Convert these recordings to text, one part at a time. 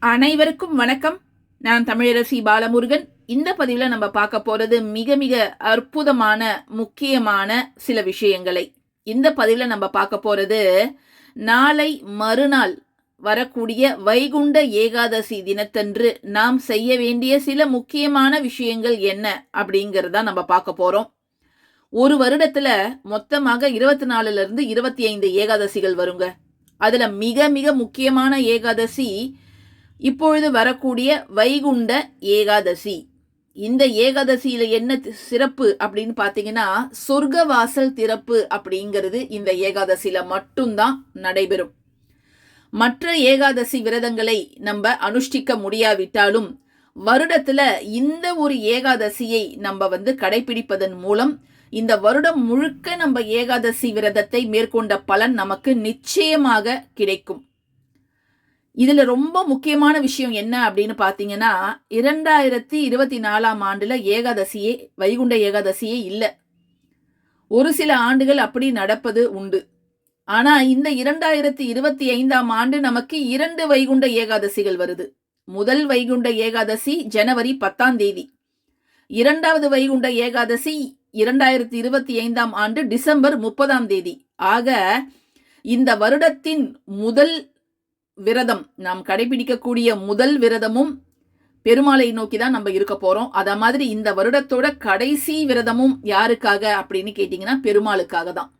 அனைவருக்கும் வணக்கம். நான் தமிழரசி பாலமுருகன். இந்த பதிவில் நம்ம பார்க்க போறது மிக மிக அற்புதமான முக்கியமான சில விஷயங்களை. இந்த பதிவில் நம்ம பார்க்க போறது நாளை மறுநாள் வரக்கூடிய வைகுண்ட ஏகாதசி தினத்தன்று நாம் செய்ய வேண்டிய சில முக்கியமான விஷயங்கள் என்ன அப்படிங்கிறதா நம்ம பார்க்க போறோம். ஒரு வருடத்துல மொத்தமாக இருபத்தி நாலுல இருந்து இருபத்தி ஐந்து ஏகாதசிகள் வருங்க. அதுல மிக மிக முக்கியமான ஏகாதசி இப்பொழுது வரக்கூடிய வைகுண்ட ஏகாதசி. இந்த ஏகாதசியில என்ன சிறப்பு அப்படின்னு பாத்தீங்கன்னா சொர்க்கவாசல் திறப்பு அப்படிங்கிறது இந்த ஏகாதசியில மட்டும்தான் நடைபெறும். மற்ற ஏகாதசி விரதங்களை நம்ம அனுஷ்டிக்க முடியாவிட்டாலும் வருடத்துல இந்த ஒரு ஏகாதசியை நம்ம வந்து கடைபிடிப்பதன் மூலம் இந்த வருடம் முழுக்க நம்ம ஏகாதசி விரதத்தை மேற்கொண்ட பலன் நமக்கு நிச்சயமாக கிடைக்கும். இதில் ரொம்ப முக்கியமான விஷயம் என்ன அப்படின்னு பார்த்தீங்கன்னா இரண்டாயிரத்தி இருபத்தி நாலாம் ஆண்டில் ஏகாதசியே வைகுண்ட ஏகாதசியே இல்லை. ஒரு சில ஆண்டுகள் அப்படி நடப்பது உண்டு. ஆனால் இந்த இரண்டாயிரத்தி இருபத்தி ஐந்தாம் ஆண்டு நமக்கு இரண்டு வைகுண்ட ஏகாதசிகள் வருது. முதல் வைகுண்ட ஏகாதசி ஜனவரி பத்தாம் தேதி. இரண்டாவது வைகுண்ட ஏகாதசி இரண்டாயிரத்தி இருபத்தி ஐந்தாம் ஆண்டு டிசம்பர் முப்பதாம் தேதி. ஆக இந்த வருடத்தின் முதல் விரதம். நாம் கடைபிடிக்கக்கூடிய முதல் விரதமும் பெருமாளை நோக்கி தான் நம்ம இருக்க போகிறோம் அத மாதிரி இந்த வருடத்தோட கடைசி விரதமும் யாருக்காக அப்படின்னு கேட்டிங்கன்னா பெருமாளுக்காக தான்.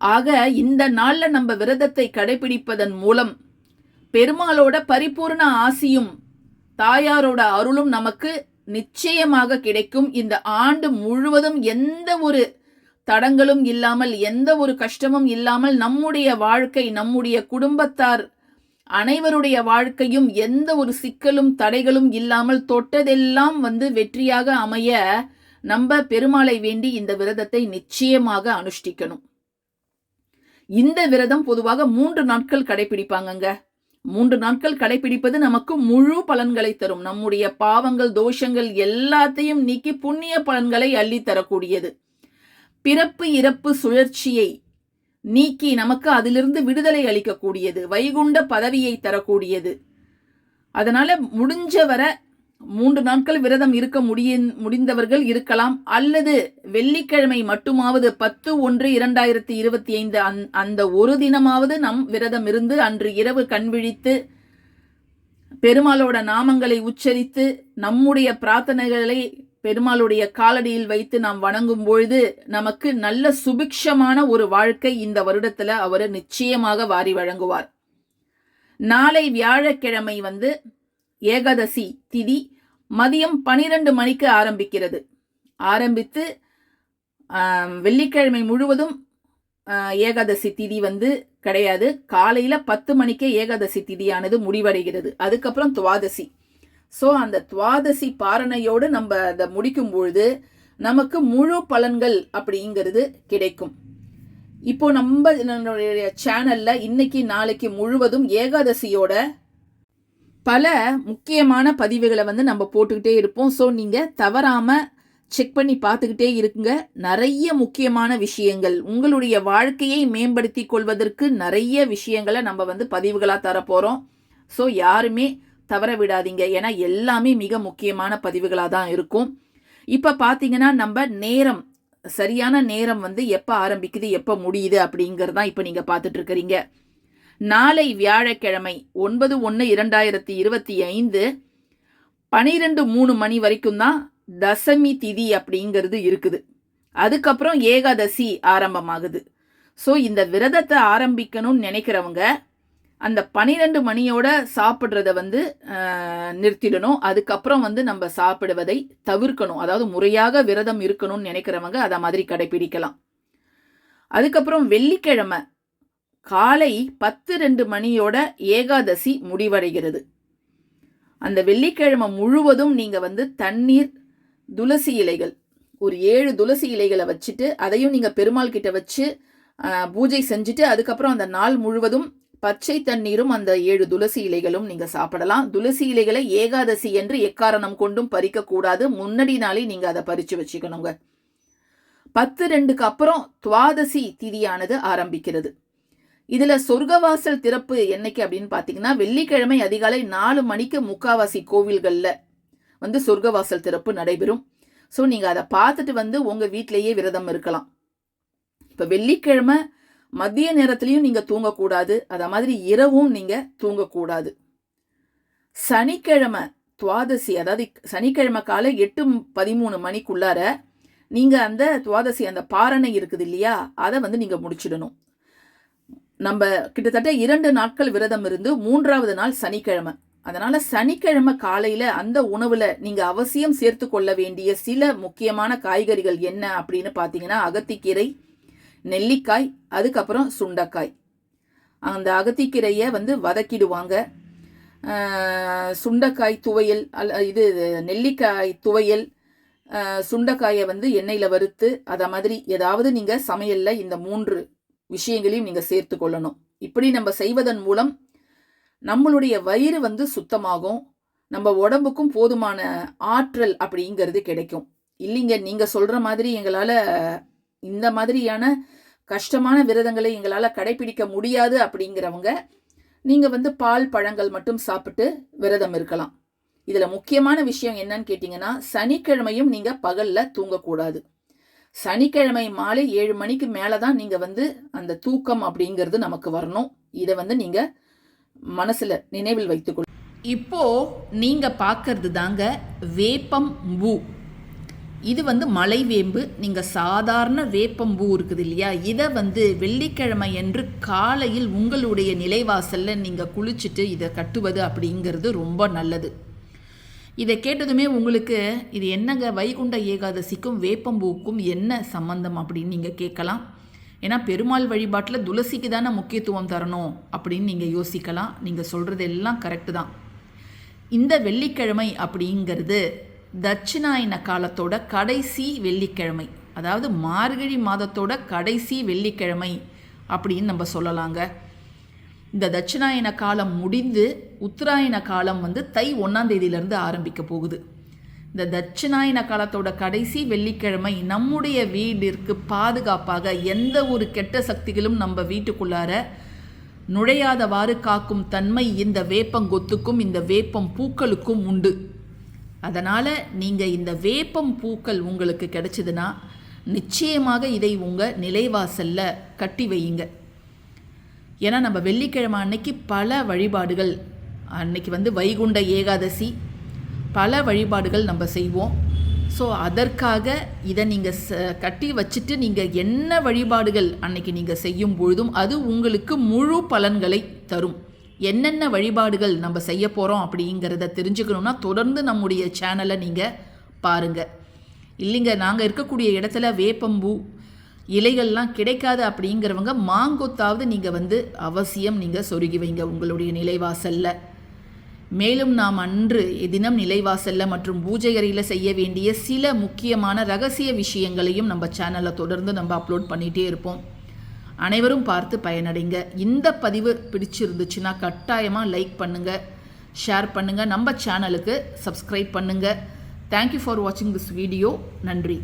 ஆக இந்த நாளில் நம்ம விரதத்தை கடைபிடிப்பதன் மூலம் பெருமாளோட பரிபூர்ண ஆசியும் தாயாரோட அருளும் நமக்கு நிச்சயமாக கிடைக்கும். இந்த ஆண்டு முழுவதும் எந்த ஒரு தடங்களும் இல்லாமல் எந்த ஒரு கஷ்டமும் இல்லாமல் நம்முடைய வாழ்க்கை நம்முடைய குடும்பத்தார் அனைவருடைய வாழ்க்கையும் எந்த ஒரு சிக்கலும் தடைகளும் இல்லாமல் தொட்டதெல்லாம் வந்து வெற்றியாக அமைய நம்ம பெருமாளை வேண்டி இந்த விரதத்தை நிச்சயமாக அனுஷ்டிக்கணும். இந்த விரதம் பொதுவாக மூன்று நாட்கள் கடைபிடிப்பாங்கங்க. மூன்று நாட்கள் கடைபிடிப்பது நமக்கு முழு பலன்களை தரும். நம்முடைய பாவங்கள் தோஷங்கள் எல்லாத்தையும் நீக்கி புண்ணிய பலன்களை அள்ளி தரக்கூடியது பிறப்பு இறப்பு சுழற்சியை நீக்கி நமக்கு அதிலிருந்து விடுதலை அளிக்கக்கூடியது வைகுண்ட பதவியை தரக்கூடியது. அதனால முடிஞ்ச வர மூன்று நாட்கள் விரதம் இருக்க முடிய முடிந்தவர்கள் இருக்கலாம். அல்லது வெள்ளிக்கிழமை மட்டுமாவது பத்து ஒன்று இரண்டாயிரத்தி இருபத்தி ஐந்து அந்- அந்த ஒரு தினமாவது நம் விரதம் இருந்து அன்று இரவு கண்விழித்து பெருமாளோட நாமங்களை உச்சரித்து நம்முடைய பிரார்த்தனைகளை பெருமாளுடைய காலடியில் வைத்து நாம் வணங்கும் பொழுது நமக்கு நல்ல சுபிக்ஷமான ஒரு வாழ்க்கை இந்த வருடத்துல அவர் நிச்சயமாக வாரி வழங்குவார். நாளை வியாழக்கிழமை வந்து ஏகாதசி திதி மதியம் பனிரெண்டு மணிக்கு ஆரம்பிக்கிறது. ஆரம்பித்து வெள்ளிக்கிழமை முழுவதும் ஏகாதசி திதி வந்து கிடையாது. காலையில பத்து மணிக்கே ஏகாதசி திதியானது முடிவடைகிறது. அதுக்கப்புறம் துவாதசி. ஸோ அந்த துவாதசி பாரணையோடு நம்ம அதை முடிக்கும் பொழுது நமக்கு முழு பலன்கள் அப்படிங்கிறது கிடைக்கும். இப்போ நம்ம நம்மளுடைய சேனல்ல இன்னைக்கு நாளைக்கு முழுவதும் ஏகாதசியோட பல முக்கியமான பதிவுகளை வந்து நம்ம போட்டுக்கிட்டே இருப்போம். ஸோ நீங்க தவறாம செக் பண்ணி பார்த்துக்கிட்டே இருக்குங்க நிறைய முக்கியமான விஷயங்கள் உங்களுடைய வாழ்க்கையை மேம்படுத்தி கொள்வதற்கு நிறைய விஷயங்களை நம்ம வந்து பதிவுகளாக தரப்போகிறோம் ஸோ யாருமே தவற விடாதீங்க. ஏன்னா எல்லாமே மிக முக்கியமான பதிவுகளாக தான் இருக்கும். இப்போ பார்த்தீங்கன்னா நம்ம நேரம் சரியான நேரம் வந்து எப்போ ஆரம்பிக்குது எப்போ முடியுது அப்படிங்கிறது தான் இப்போ நீங்கள் பார்த்துட்டு இருக்கிறீங்க நாளை வியாழக்கிழமை ஒன்பது ஒன்று இரண்டாயிரத்தி இருபத்தி ஐந்து பனிரெண்டு மூணு மணி வரைக்கும் தான் தசமி திதி அப்படிங்கிறது இருக்குது. அதுக்கப்புறம் ஏகாதசி ஆரம்பமாகுது. ஸோ இந்த விரதத்தை ஆரம்பிக்கணும்னு நினைக்கிறவங்க அந்த பனிரெண்டு மணியோட சாப்பிட்றத வந்து நிறுத்திடணும். அதுக்கப்புறம் வந்து நம்ம சாப்பிடுவதை தவிர்க்கணும். அதாவது முறையாக விரதம் இருக்கணும்னு நினைக்கிறவங்க அதை மாதிரி கடைபிடிக்கலாம் அதுக்கப்புறம் வெள்ளிக்கிழமை காலை பத்து ரெண்டு மணியோட ஏகாதசி முடிவடைகிறது. அந்த வெள்ளிக்கிழமை முழுவதும் நீங்கள் வந்து தண்ணீர் துளசி இலைகள் ஒரு ஏழு துளசி இலைகளை வச்சுட்டு அதையும் நீங்கள் பெருமாள் கிட்ட வச்சு பூஜை செஞ்சுட்டு அதுக்கப்புறம் அந்த நாள் முழுவதும் பச்சை தண்ணீரும் அந்த ஏழு துளசி இலைகளும் நீங்க சாப்பிடலாம். துளசி இலைகளை ஏகாதசி என்று எக்காரணம் கொண்டும் பறிக்க கூடாது முன்னாடி நாளே நீங்க அதை பறிச்சு வச்சுக்கணுங்க. பத்து ரெண்டுக்கு அப்புறம் துவாதசி திதியானது ஆரம்பிக்கிறது. இதில் சொர்க்கவாசல் திறப்பு என்னைக்கு அப்படின்னு பார்த்தீங்கன்னா வெள்ளிக்கிழமை அதிகாலை நாலு மணிக்கு முக்காவாசி கோவில்களில் வந்து சொர்க்கவாசல் திறப்பு நடைபெறும். ஸோ நீங்கள் அதை பார்த்துட்டு வந்து உங்கள் வீட்டிலேயே விரதம் இருக்கலாம். இப்போ வெள்ளிக்கிழமை மதிய நேரத்துலையும் நீங்கள் தூங்கக்கூடாது. அதை மாதிரி இரவும் நீங்கள் தூங்கக்கூடாது. சனிக்கிழமை துவாதசி அதாவது சனிக்கிழமை காலை எட்டு பதிமூணு மணிக்குள்ளார நீங்கள் அந்த துவாதசி அந்த பாரணை இருக்குது இல்லையா? அதை வந்து நீங்கள் முடிச்சிடணும். நம்ம கிட்டத்தட்ட இரண்டு நாட்கள் விரதம் இருந்து மூன்றாவது நாள் சனிக்கிழமை. அதனால சனிக்கிழமை காலையில அந்த உணவுல நீங்க அவசியம் சேர்த்து கொள்ள வேண்டிய சில முக்கியமான காய்கறிகள் என்ன அப்படின்னு பார்த்தீங்கன்னா அகத்திக்கீரை நெல்லிக்காய் அதுக்கப்புறம் சுண்டக்காய். அந்த அகத்திக்கீரையை வந்து வதக்கிடுவாங்க. சுண்டைக்காய் துவையல் அல்ல இது நெல்லிக்காய் துவையல் சுண்டைக்காயை வந்து எண்ணெயில் வறுத்து அதை மாதிரி ஏதாவது நீங்கள் சமையலில் இந்த மூன்று விஷயங்களையும் நீங்கள் சேர்த்து கொள்ளணும். இப்படி நம்ம செய்வதன் மூலம் நம்மளுடைய வயிறு வந்து சுத்தமாகும். நம்ம உடம்புக்கும் போதுமான ஆற்றல் அப்படிங்கிறது கிடைக்கும். இல்லைங்க நீங்கள் சொல்கிற மாதிரி எங்களால் இந்த மாதிரியான கஷ்டமான விரதங்களை எங்களால் கடைபிடிக்க முடியாது அப்படிங்கிறவங்க நீங்கள் வந்து பால் பழங்கள் மட்டும் சாப்பிட்டு விரதம் இருக்கலாம். இதில் முக்கியமான விஷயம் என்னன்னு கேட்டிங்கன்னா சனிக்கிழமையும் நீங்கள் பகலில் தூங்கக்கூடாது. சனிக்கிழமை மாலை ஏழு மணிக்கு மேலே தான் நீங்கள் வந்து அந்த தூக்கம் அப்படிங்கிறது நமக்கு வரணும். இதை வந்து நீங்கள் மனசில் நினைவில் வைத்துக்கொள்ளும் இப்போ நீங்கள் பார்க்கறது தாங்க வேப்பம் பூ. இது வந்து மலை வேம்பு நீங்கள் சாதாரண வேப்பம்பூ இருக்குது இல்லையா? இதை வந்து வெள்ளிக்கிழமை என்று காலையில் உங்களுடைய நிலைவாசலில் நீங்கள் குளிச்சுட்டு இதை கட்டுவது அப்படிங்கிறது ரொம்ப நல்லது. இதை கேட்டதுமே உங்களுக்கு இது என்னங்க வைகுண்ட ஏகாதசிக்கும் வேப்பம்பூக்கும் என்ன சம்பந்தம் அப்படின்னு நீங்கள் கேட்கலாம். ஏன்னா பெருமாள் வழிபாட்டில் துளசிக்கு தானே முக்கியத்துவம் தரணும் அப்படின்னு நீங்கள் யோசிக்கலாம். நீங்கள் சொல்கிறது எல்லாம் கரெக்டு தான். இந்த வெள்ளிக்கிழமை அப்படிங்கிறது தட்சிணாயன காலத்தோட கடைசி வெள்ளிக்கிழமை அதாவது மார்கழி மாதத்தோட கடைசி வெள்ளிக்கிழமை அப்படின்னு நம்ம சொல்லலாங்க. இந்த தட்சிணாயன காலம் முடிந்து உத்தராயண காலம் வந்து தை ஒன்றாம் தேதியிலேருந்து ஆரம்பிக்க போகுது. இந்த தட்சிணாயன காலத்தோட கடைசி வெள்ளிக்கிழமை நம்முடைய வீடிற்கு பாதுகாப்பாக எந்த ஒரு கெட்ட சக்திகளும் நம்ம வீட்டுக்குள்ளார நுழையாதவாறு காக்கும் தன்மை இந்த வேப்பங்கொத்துக்கும் இந்த வேப்பம் பூக்களுக்கும் உண்டு. அதனால் நீங்கள் இந்த வேப்பம் பூக்கள் உங்களுக்கு கிடைச்சதுன்னா நிச்சயமாக இதை உங்கள் நிலைவாசலில் கட்டி வையுங்க. ஏன்னா நம்ம வெள்ளிக்கிழமை அன்னைக்கு பல வழிபாடுகள் அன்னைக்கு வந்து வைகுண்ட ஏகாதசி பல வழிபாடுகள் நம்ம செய்வோம். ஸோ அதற்காக இதை நீங்கள் ச கட்டி வச்சுட்டு நீங்கள் என்ன வழிபாடுகள் அன்னைக்கு நீங்கள் செய்யும் பொழுதும் அது உங்களுக்கு முழு பலன்களை தரும். என்னென்ன வழிபாடுகள் நம்ம செய்ய போகிறோம் அப்படிங்கிறத தெரிஞ்சுக்கணுன்னா தொடர்ந்து நம்முடைய சேனலை நீங்கள் பாருங்கள் இல்லைங்க நாங்கள் இருக்கக்கூடிய இடத்துல வேப்பம்பூ இலைகள்லாம் கிடைக்காது அப்படிங்கிறவங்க மாங்கொத்தாவது நீங்கள் வந்து அவசியம் நீங்கள் சொருகி வைங்க உங்களுடைய நிலைவாசலில். மேலும் நாம் அன்று தினம் நிலைவாசலில் மற்றும் பூஜை அறையில் செய்ய வேண்டிய சில முக்கியமான ரகசிய விஷயங்களையும் நம்ம சேனலில் தொடர்ந்து நம்ம அப்லோட் பண்ணிகிட்டே இருப்போம். அனைவரும் பார்த்து பயனடைங்க. இந்த பதிவு பிடிச்சிருந்துச்சுன்னா கட்டாயமாக லைக் பண்ணுங்கள் ஷேர் பண்ணுங்கள் நம்ம சேனலுக்கு சப்ஸ்கிரைப் பண்ணுங்கள் தேங்க்யூ ஃபார் வாட்சிங் திஸ் வீடியோ நன்றி.